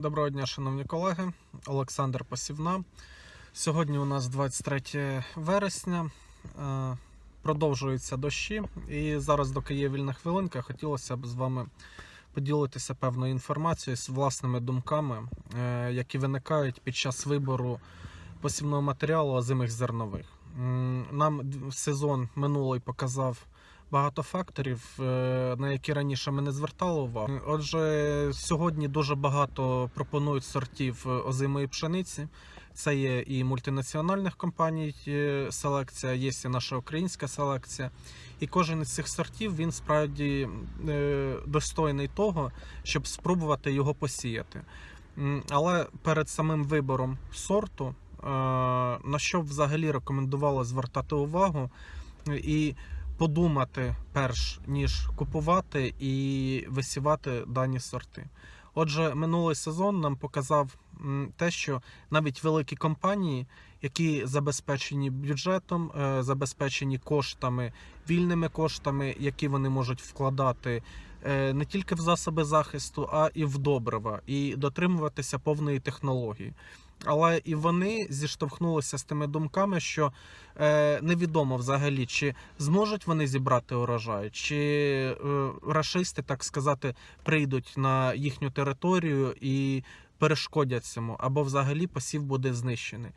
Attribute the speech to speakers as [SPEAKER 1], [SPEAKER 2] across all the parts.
[SPEAKER 1] Доброго дня, шановні колеги. Олександр Посівна. Сьогодні у нас 23 вересня. Е, Продовжуються дощі. І зараз, доки є вільна хвилинка, хотілося б з вами поділитися певною інформацією з власними думками, е, які виникають під час вибору посівного матеріалу озимих зернових. Нам сезон минулий показав багато факторів, е, на які раніше ми не звертали увагу. Отже, сьогодні дуже багато пропонують сортів озимої пшениці. Це є і мультинаціональних компаній е, селекція, є і наша українська селекція. І кожен із цих сортів він справді е, достойний того, щоб спробувати його посіяти. Але перед самим вибором сорту, на що взагалі рекомендувало звертати увагу і подумати, перш ніж купувати і висівати дані сорти. Отже, минулий сезон нам показав те, що навіть великі компанії, які забезпечені бюджетом, е, забезпечені коштами, вільними коштами, які вони можуть вкладати е, не тільки в засоби захисту, а і в добрива, і дотримуватися повної технології. Але і вони зіштовхнулися з тими думками, що е, невідомо взагалі, чи зможуть вони зібрати урожай, чи е, рашисти, так сказати, прийдуть на їхню територію і перешкодять цьому, або взагалі посів буде знищений.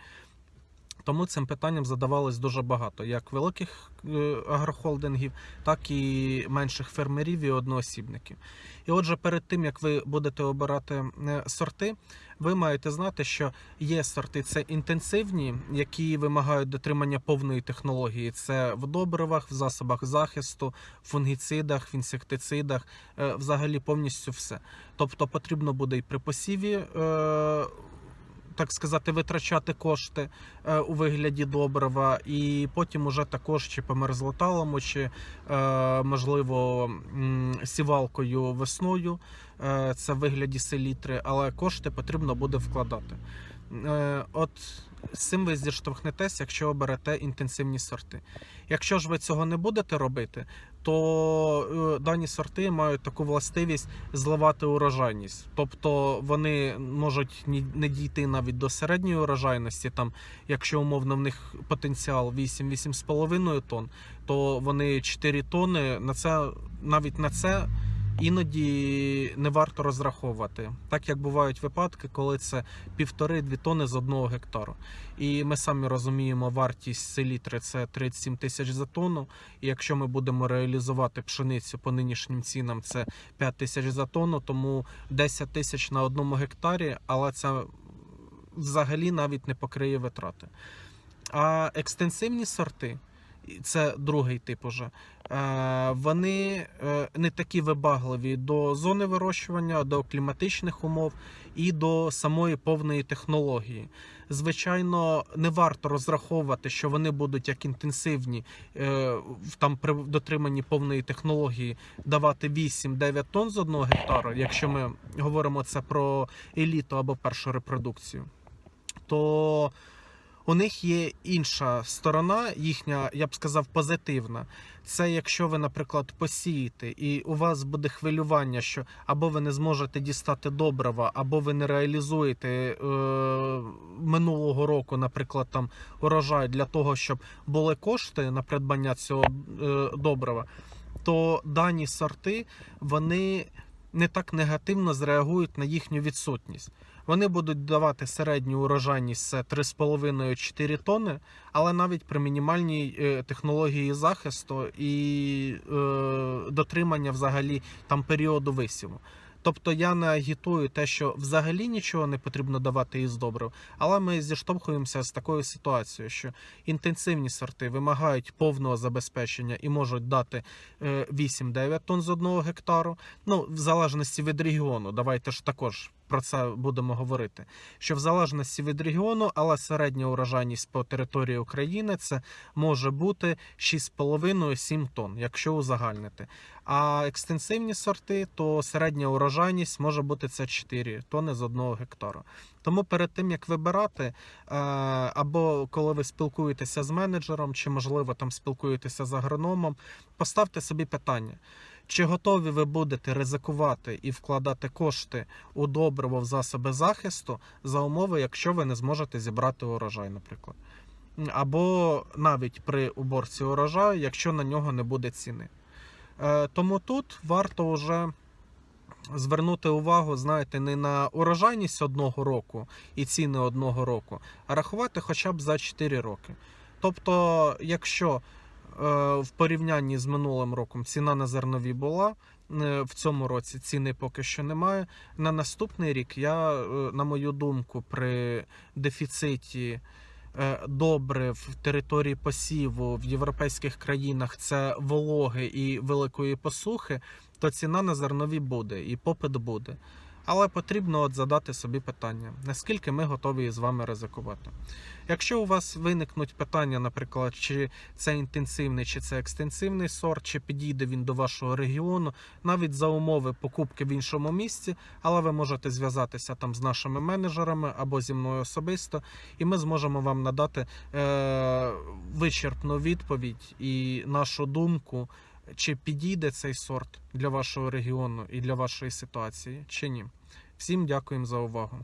[SPEAKER 1] Тому цим питанням задавалось дуже багато як великих е, агрохолдингів, так і менших фермерів і одноосібників. І отже, перед тим як ви будете обирати е, сорти, ви маєте знати, що є сорти це інтенсивні, які вимагають дотримання повної технології. Це в добривах, в засобах захисту, в фунгіцидах, в інсектицидах, е, взагалі повністю все. Тобто потрібно буде і при посіві. Так сказати, витрачати кошти е, у вигляді добрива, і потім уже також чи по мерзлоталому, чи е, можливо сівалкою весною, е, це в вигляді селітри, але кошти потрібно буде вкладати. Е, От з цим ви зіштовхнетесь, якщо оберете інтенсивні сорти. Якщо ж ви цього не будете робити, то е, дані сорти мають таку властивість зливати урожайність. Тобто вони можуть не дійти навіть до середньої урожайності, там, якщо умовно в них потенціал 8-8,5 тонн, то вони 4 тонни на це навіть на це іноді не варто розраховувати, так як бувають випадки, коли це півтори-дві тонни з одного гектару. І ми самі розуміємо, вартість селітри це 37 тисяч за тонну. І якщо ми будемо реалізувати пшеницю по нинішнім цінам, це 5 тисяч за тонну, тому 10 тисяч на одному гектарі, але це взагалі навіть не покриє витрати. А екстенсивні сорти, це другий тип уже, е, вони е, не такі вибагливі до зони вирощування, до кліматичних умов і до самої повної технології. Звичайно, не варто розраховувати, що вони будуть як інтенсивні е, там при дотриманні повної технології давати 8-9 тонн з одного гектару, якщо ми говоримо це про еліту або першу репродукцію, то у них є інша сторона, їхня, я б сказав, позитивна. Це якщо ви, наприклад, посієте, і у вас буде хвилювання, що або ви не зможете дістати добрива, або ви не реалізуєте е, минулого року, наприклад, там урожай для того, щоб були кошти на придбання цього е, добрива, то дані сорти вони не так негативно зреагують на їхню відсутність. Вони будуть давати середню урожайність це 3,5-4 тонни, але навіть при мінімальній е, технології захисту і е, дотримання взагалі там періоду висіву. Тобто я не агітую те, що взагалі нічого не потрібно давати із добрив, але ми зіштовхуємося з такою ситуацією, що інтенсивні сорти вимагають повного забезпечення і можуть дати е, 8-9 тонн з одного гектару. Ну, в залежності від регіону, давайте ж також про це будемо говорити. Що в залежності від регіону, але середня урожайність по території України це може бути 6,5-7 тонн, якщо узагальнити. А екстенсивні сорти, то середня урожайність може бути це 4 тонни з одного гектара. Тому перед тим як вибирати, е, або коли ви спілкуєтеся з менеджером, чи можливо там спілкуєтеся з агрономом, поставте собі питання. Чи готові ви будете ризикувати і вкладати кошти у добриво в засоби захисту за умови, якщо ви не зможете зібрати урожай, наприклад? Або навіть при уборці урожаю, якщо на нього не буде ціни. Е, Тому тут варто вже звернути увагу, знаєте, не на урожайність одного року і ціни одного року, а рахувати хоча б за 4 роки. Тобто, якщо в порівнянні з минулим роком ціна на зернові була, е, в цьому році ціни поки що немає. На наступний рік я, е, на мою думку, при дефіциті е, добрив в території посіву в європейських країнах це вологи і великої посухи, то ціна на зернові буде і попит буде. Але потрібно от задати собі питання, наскільки ми готові з вами ризикувати. Якщо у вас виникнуть питання, наприклад, чи це інтенсивний, чи це екстенсивний сорт, чи підійде він до вашого регіону, навіть за умови покупки в іншому місці, але ви можете зв'язатися там з нашими менеджерами або зі мною особисто, і ми зможемо вам надати е- вичерпну відповідь і нашу думку, чи підійде цей сорт для вашого регіону і для вашої ситуації, чи ні. Всім дякуємо за увагу.